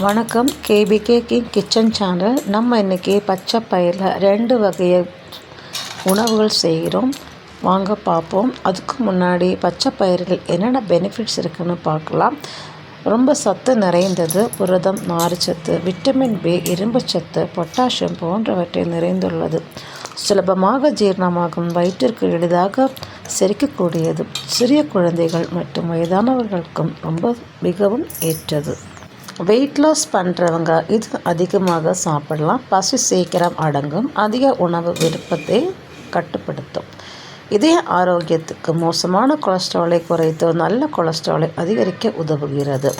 வணக்கம். KPK king kitchen channel. நம்ம இன்றைக்கி பச்சை பயிரில் ரெண்டு வகையை உணவுகள் செய்கிறோம். வாங்க பார்ப்போம். அதுக்கு முன்னாடி பச்சை பயிர்கள் என்னென்ன பெனிஃபிட்ஸ் இருக்குன்னு பார்க்கலாம். ரொம்ப சத்து நிறைந்தது புரதம் நார்ச்சத்து விட்டமின் பி இரும்புச்சத்து பொட்டாசியம் போன்றவற்றை நிறைந்துள்ளது. சுலபமாக ஜீரணமாகும் வயிற்றிற்கு எளிதாக செரிக்கக்கூடியது. சிறிய குழந்தைகள் மற்றும் வயதானவர்களுக்கும் ரொம்ப மிகவும் ஏற்றது. வெயிட் லாஸ் பண்ணுறவங்க இது அதிகமாக சாப்பிடலாம். பசி சீக்கிரம் அடங்கும். அதிக உணவு விருப்பத்தை கட்டுப்படுத்தும். இதய ஆரோக்கியத்துக்கு மோசமான கொலஸ்ட்ராலை குறைத்து நல்ல கொலஸ்ட்ராலை அதிகரிக்க உதவுகிறது.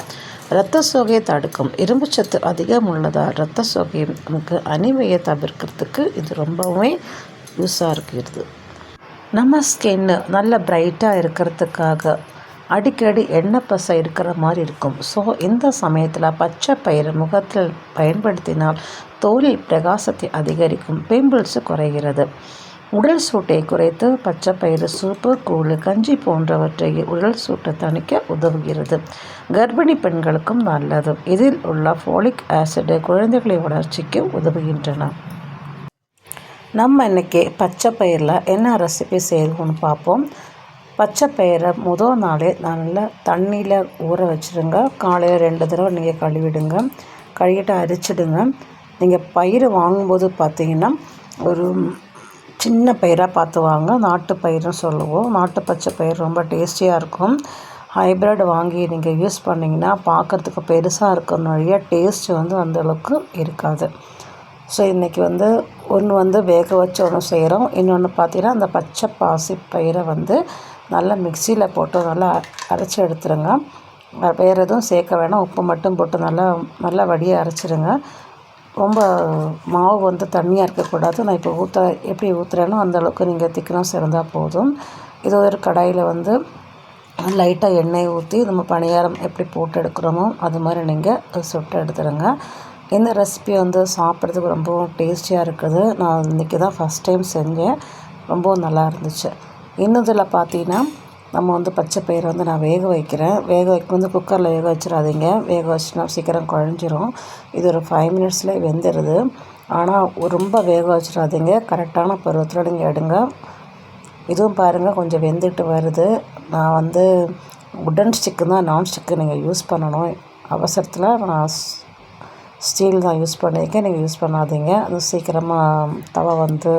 இரத்த சோகையை தடுக்கும். இரும்புச்சத்து அதிகம் உள்ளதால் இரத்த சோகை நமக்கு அனிமையை தவிர்க்கிறதுக்கு இது ரொம்பவுமே யூஸாக இருக்கிறது. நம்ம ஸ்கின்னு நல்ல பிரைட்டாக இருக்கிறதுக்காக அடிக்கடி எண்ணெய் பசை இருக்கிற மாதிரி இருக்கும். ஸோ இந்த சமயத்தில் பச்சை பயிறு முகத்தில் பயன்படுத்தினால் தோலில் பிரகாசத்தை அதிகரிக்கும் பிம்பிள்ஸ் குறைகிறது. உடல் சூட்டை குறைத்து பச்சை பயிறு சூப்பு கூழ் கஞ்சி போன்றவற்றை உடல் சூட்டை தணிக்க உதவுகிறது. கர்ப்பிணி பெண்களுக்கும் நல்லது. இதில் உள்ள ஃபோலிக் ஆசிட் குழந்தைகளை வளர்ச்சிக்கு உதவுகின்றன. நம்ம இன்றைக்கி பச்சை பயிரில் என்ன ரெசிபி செய்வோம்னு பார்ப்போம். பச்சை பயிரை முதல் நாளே நல்லா தண்ணியில் ஊற வச்சுருங்க. காலையில் ரெண்டு தடவை நீங்கள் கழுவிடுங்க. கழுவிட்டு அரிச்சிடுங்க. நீங்கள் பயிர் வாங்கும்போது பார்த்தீங்கன்னா ஒரு சின்ன பயிராக பார்த்து வாங்க. நாட்டு பயிர்னு சொல்லுவோம். நாட்டு பச்சை பயிர் ரொம்ப டேஸ்டியாக இருக்கும். ஹைப்ரிட் வாங்கி நீங்கள் யூஸ் பண்ணிங்கன்னா பார்க்குறதுக்கு பெருசாக இருக்கிற வழியாக டேஸ்ட் வந்து அந்தளவுக்கு இருக்காது. ஸோ இன்றைக்கி வந்து ஒன்று வந்து வேக வச்சு ஒன்று செய்கிறோம் இன்னொன்று பார்த்தீங்கன்னா அந்த பச்சை பாசி பயிரை வந்து நல்லா மிக்சியில் போட்டு நல்லா அரைச்சி எடுத்துருங்க. வேறு எதுவும் சேர்க்க வேணாம். உப்பு மட்டும் போட்டு நல்லா நல்லா வடியை அரைச்சிடுங்க ரொம்ப மாவு வந்து தண்ணியாக இருக்கக்கூடாது. நான் இப்போ ஊற்ற எப்படி ஊற்றுறேனோ அந்தளவுக்கு நீங்கள் திக்கணும் சிறந்தால் போதும். இது ஒரு கடாயில் வந்து லைட்டாக எண்ணெய் ஊற்றி நம்ம பணியாரம் எப்படி போட்டு எடுக்கிறோமோ அது மாதிரி நீங்கள் சுட்டு எடுத்துடுங்க இந்த ரெசிபி வந்து சாப்பிட்றதுக்கு ரொம்பவும் டேஸ்டியாக இருக்குது. நான் இன்றைக்கி தான் ஃபஸ்ட் டைம் செஞ்சேன். ரொம்பவும் நல்லா இருந்துச்சு. இன்னதில் பார்த்தீங்கன்னா நம்ம வந்து பச்சை பயிர் வந்து நான் வேக வைக்கிறேன். வேக வைக்க வந்து குக்கரில் வேக வச்சிடாதீங்க. வேக வச்சுனா சீக்கிரம் குழஞ்சிரும். இது ஒரு ஃபைவ் மினிட்ஸ்லேயே வெந்துடுது ஆனால் ரொம்ப வேக வச்சிடாதீங்க. கரெக்டான பருவத்தில் நீங்கள் எடுங்க. இதுவும் பாருங்கள் கொஞ்சம் வெந்துட்டு வருது. நான் வந்து உட்டன் ஸ்டிக்கு தான் நான் ஸ்டிக்கு நீங்கள் யூஸ் பண்ணணும். அவசரத்தில் நான் ஸ்டீல் தான் யூஸ் பண்ணியிருக்கேன் நீங்கள் யூஸ் பண்ணாதீங்க. அது சீக்கிரமாக தவா வந்து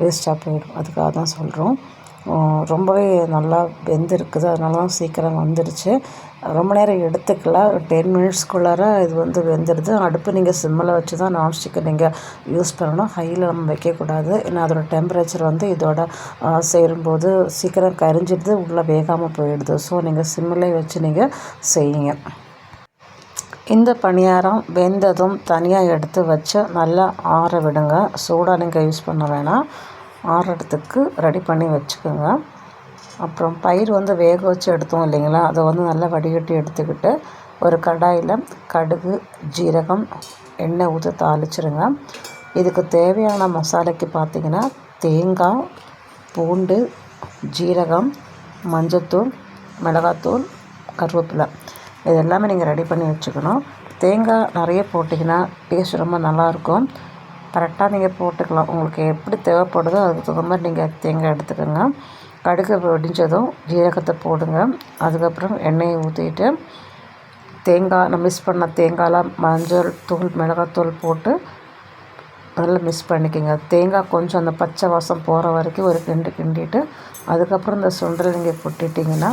வேஸ்ட்டாக போயிடும். அதுக்காக தான் சொல்கிறோம் ரொம்பவே நல்லா வெந்திருக்குது. அதனால தான் சீக்கிரம் வந்துடுச்சு ரொம்ப நேரம் எடுத்துக்கல. டென் மினிட்ஸ்க்குள்ளார இது வந்து வெந்துடுது அடுப்பு நீங்கள் சிம்மில் வச்சு தான் நான்ஸ்டிக்கை நீங்கள் யூஸ் பண்ணணும். ஹையில் நம்ம வைக்கக்கூடாது. ஏன்னா அதோட டெம்பரேச்சர் வந்து இதோட சேரும்போது சீக்கிரம் கரிஞ்சிடுது. உள்ளே வேகாமல் போயிடுது. ஸோ நீங்கள் சிம்மில் வச்சு நீங்கள் செய்யுங்க. இந்த பணியாரம் வெந்ததும் தனியாக எடுத்து வச்சு நல்லா ஆற விடுங்க. சூடாக நீங்கள் யூஸ் பண்ண வேணாம். ஆறுறதுக்கு ரெடி பண்ணி வச்சுக்கோங்க. அப்புறம் பயிர் வந்து வேக வச்சு எடுத்தோம் இல்லைங்களா? அதை வந்து நல்லா வடிகட்டி எடுத்துக்கிட்டு ஒரு கடாயில் கடுகு ஜீரகம் எண்ணெய் ஊற்றி தாளிச்சிருங்க. இதுக்கு தேவையான மசாலைக்கு பார்த்திங்கன்னா தேங்காய் பூண்டு ஜீரகம் மஞ்சத்தூள் மிளகாத்தூள் கருவேப்பிலை. இது எல்லாமே நீங்கள் ரெடி பண்ணி வச்சுக்கணும். தேங்காய் நிறைய போட்டிங்கன்னா டேஸ்ட் ரொம்ப நல்லாயிருக்கும் கரெக்டாக நீங்கள் போட்டுக்கலாம். உங்களுக்கு எப்படி தேவைப்படுதோ அதுக்கு தகுந்த மாதிரி நீங்கள் தேங்காய் எடுத்துக்கோங்க. கடுகு வெடிஞ்சதும் ஜீரகத்தை போடுங்க. அதுக்கப்புறம் எண்ணெயை ஊற்றிட்டு தேங்காய் நான் மிஸ் பண்ண தேங்காயெலாம் மஞ்சள் தூள் மிளகாத்தூள் போட்டு நல்லா மிக்ஸ் பண்ணிக்கோங்க. தேங்காய் கொஞ்சம் அந்த பச்சை வாசம் போகிற வரைக்கும் ஒரு கிண்டு கிண்டிட்டு அதுக்கப்புறம் இந்த சுண்டல் நீங்கள் கொட்டிட்டிங்கன்னா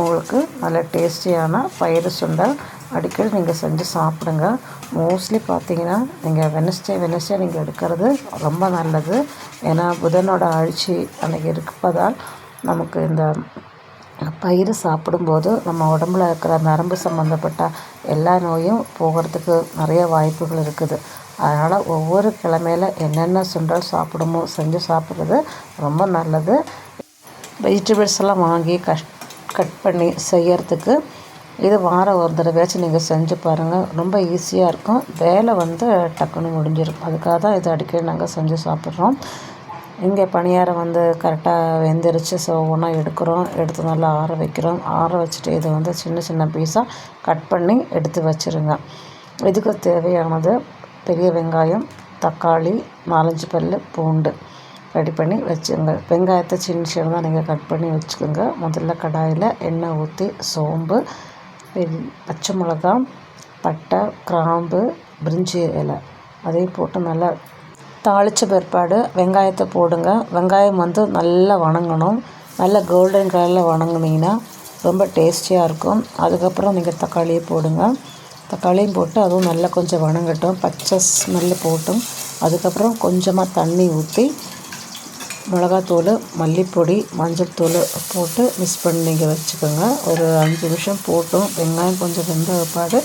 உங்களுக்கு நல்ல டேஸ்டியான பயிறு சுண்டல் அடிக்கடி நீங்கள் செஞ்சு சாப்பிடுங்க. மோஸ்ட்லி பார்த்தீங்கன்னா நீங்கள் வெனஸ்டே வெனஸ்டே நீங்கள் எடுக்கிறது ரொம்ப நல்லது. ஏன்னா புதனோட அழிச்சி அன்றைக்கி இருப்பதால் நமக்கு இந்த பயிர் சாப்பிடும்போது நம்ம உடம்புல இருக்கிற நரம்பு சம்மந்தப்பட்ட எல்லா நோயும் போகிறதுக்கு நிறைய வாய்ப்புகள் இருக்குது. அதனால் ஒவ்வொரு கிழமையில் என்னென்ன சுண்டல் சாப்பிடுமோ செஞ்சு சாப்பிட்றது ரொம்ப நல்லது. வெஜிடபிள்ஸ் எல்லாம் வாங்கி கஷ் கட் பண்ணி செய்யறதுக்கு இது வாரம் ஒரு தடவையாச்சும் நீங்கள் செஞ்சு பாருங்கள் ரொம்ப ஈஸியாக இருக்கும். வேலை வந்து டக்குன்னு முடிஞ்சிடும் அதுக்காக தான் இதை அடிக்கடி நாங்கள் செஞ்சு சாப்பிட்றோம். இங்கே பணியாரம் வந்து கரெக்டாக வெந்துருச்சு. ஸோ ஒன்றா எடுக்கிறோம். எடுத்து நல்லா ஆற வைக்கிறோம். ஆற வச்சுட்டு இதை வந்து சின்ன சின்ன பீஸாக கட் பண்ணி எடுத்து வச்சுருங்க. இதுக்கு தேவையானது பெரிய வெங்காயம் தக்காளி நாலஞ்சு பல் பூண்டு ரெடி பண்ணி வச்சுங்க வெங்காயத்தை சின்ன சின்னதாக நீங்கள் கட் பண்ணி வச்சுக்கோங்க. முதல்ல கடாயில் எண்ணெய் ஊற்றி சோம்பு பச்சை மிளகா பட்டை கிராம்பு பிரிஞ்சி இலை. அதையும் போட்டு நல்லா தாளித்த பிற்பாடு வெங்காயத்தை போடுங்க. வெங்காயம் வந்து நல்லா வணங்கணும். நல்லா கோல்டன் கலரில் வணங்குனீங்கன்னா ரொம்ப டேஸ்டியாக இருக்கும். அதுக்கப்புறம் நீங்கள் தக்காளியை போடுங்க. தக்காளியும் போட்டு அதுவும் நல்லா கொஞ்சம் வணங்கட்டும். பச்சை ஸ்மெல்லு போட்டும். அதுக்கப்புறம் கொஞ்சமாக தண்ணி ஊற்றி மிளகாத்தூள் மல்லிப்பொடி மஞ்சள் தூள் போட்டு மிக்ஸ் பண்ணி நீங்கள் வச்சுக்கோங்க. ஒரு அஞ்சு நிமிஷம் போட்டும். வெங்காயம் கொஞ்சம் வெந்த பாடு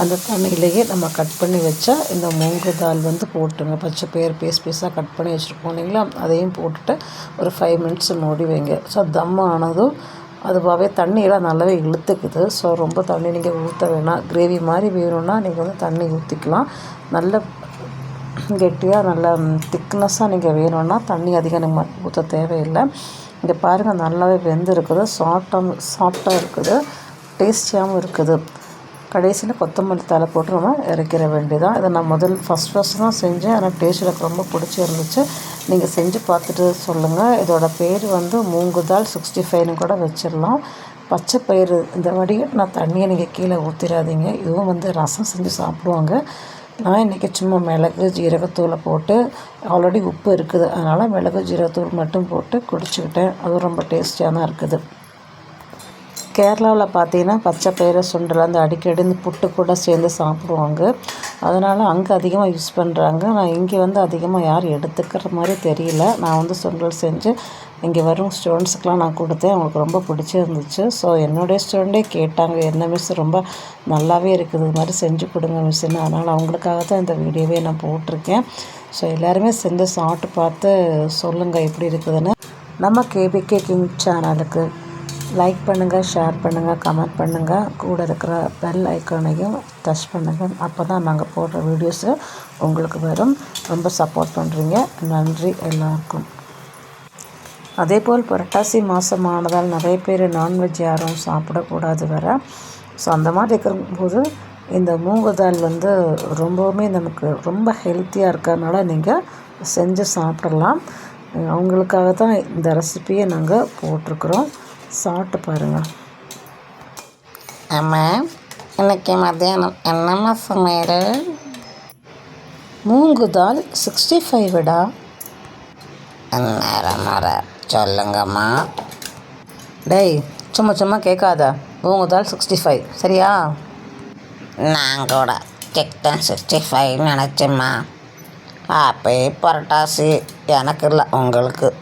அந்த தண்ணியிலேயே நம்ம கட் பண்ணி வச்சா இந்த மூங்கு தால் வந்து போட்டுங்க பச்சை பேர் பீஸ் பீஸாக கட் பண்ணி வச்சுருக்கோம் இல்லைங்களா? அதையும் போட்டுட்டு ஒரு ஃபைவ் மினிட்ஸ் மூடி வைங்க. ஸோ தம் ஆனதும் அதுவாகவே தண்ணியெல்லாம் நல்லாவே இழுத்துக்குது. ஸோ ரொம்ப தண்ணி நீங்கள் ஊற்ற வேணாம். கிரேவி மாதிரி வேணும்னா நீங்கள் வந்து தண்ணி ஊற்றிக்கலாம் நல்ல கெட்டியாக நல்ல திக்னஸ்ஸாக நீங்கள் வேணும்னா தண்ணி அதிகம் நீங்கள் ஊற்ற தேவையில்லை. இங்கே பாருங்கள் நல்லாவே வெந்து இருக்குது சாஃப்டாக சாஃப்டாக இருக்குது. டேஸ்டியாகவும் இருக்குது. கடைசியில் கொத்தமல்லி தலை போட்டு நம்ம இறக்கிற வேண்டியதான் இதை நான் முதல் ஃபஸ்ட் ஃபஸ்ட் தான் செஞ்சேன். ஆனால் டேஸ்ட் எனக்கு ரொம்ப பிடிச்சி இருந்துச்சு நீங்கள் செஞ்சு பார்த்துட்டு சொல்லுங்கள் இதோட பேர் வந்து மூங்குதால் சிக்ஸ்டி ஃபைவ்னு கூட வச்சிடலாம். பச்சை பயிறு இந்த வடிகட்டு நான் தண்ணியை நீங்கள் கீழே ஊற்றிடாதீங்க இதுவும் வந்து ரசம் செஞ்சு சாப்பிடுவாங்க. நான் இன்றைக்கி சும்மா மிளகு ஜீரகத்தூளை போட்டு ஆல்ரெடி உப்பு இருக்குது. அதனால் மிளகு ஜீரகத்தூள் மட்டும் போட்டு குடிச்சுக்கிட்டேன். அதுவும் ரொம்ப டேஸ்டியாக தான் இருக்குது. கேரளாவில் பார்த்தீங்கன்னா பச்சை பயிறு சுண்டல் அந்த அடிக்கடி இந்த புட்டு கூட சேர்ந்து சாப்பிடுவாங்க. அதனால் அங்கே அதிகமாக யூஸ் பண்ணுறாங்க நான் இங்கே வந்து அதிகமாக யாரும் எடுத்துக்கிற மாதிரி தெரியல. நான் வந்து சுண்டல் செஞ்சு இங்கே வரும் ஸ்டூடெண்ட்ஸுக்கெலாம் நான் கொடுத்தேன். அவங்களுக்கு ரொம்ப பிடிச்சிருந்துச்சு. ஸோ என்னுடைய ஸ்டூடெண்ட்டே கேட்டாங்க என்ன மிஸ் ரொம்ப நல்லாவே இருக்குது. இது மாதிரி செஞ்சு கொடுங்க மிஸ்ஸுன்னு அதனால் அவங்களுக்காக தான் இந்த வீடியோவே நான் போட்டிருக்கேன். ஸோ எல்லாருமே செஞ்சு சாப்பிட்டு பார்த்து சொல்லுங்கள் எப்படி இருக்குதுன்னு. நம்ம கேபிகே கிங் சேனலுக்கு லைக் பண்ணுங்கள் ஷேர் பண்ணுங்கள் கமெண்ட் பண்ணுங்கள் கூட இருக்கிற பெல் ஐக்கானையும் டச் பண்ணுங்கள் அப்போ தான் நாங்கள் போடுற வீடியோஸு உங்களுக்கு வரும். ரொம்ப சப்போர்ட் பண்ணுறீங்க நன்றி எல்லாருக்கும். அதே போல் புரட்டாசி மாதமானதால் நிறைய பேர் நான்வெஜ் யாரும் சாப்பிடக்கூடாது வேறு. ஸோ அந்த மாதிரி இருக்கும்போது இந்த மூங்கு தால் வந்து ரொம்பவுமே நமக்கு ரொம்ப ஹெல்த்தியாக இருக்கிறதுனால நீங்கள் செஞ்சு சாப்பிடலாம். அவங்களுக்காக தான் இந்த ரெசிப்பியை நாங்கள் போட்டிருக்குறோம். சாப்பிட்டு பாருங்கள் ஆமாம் இன்னைக்கு மத்தியானம் என்னம்மா சமையல்? மூங்கு தால் சிக்ஸ்டி ஃபைவ்டா நேரம் முறை சொல்லுங்கம்மா. டேய் சும்மா சும்மா கேட்காத. பூங்குதால் சிக்ஸ்டி ஃபைவ் சரியா? நான் கூட சிக்கன் சிக்ஸ்டி ஃபைவ் நினச்சேம்மா. அப்போ புரட்டாசி. எனக்கு இல்லை உங்களுக்கு.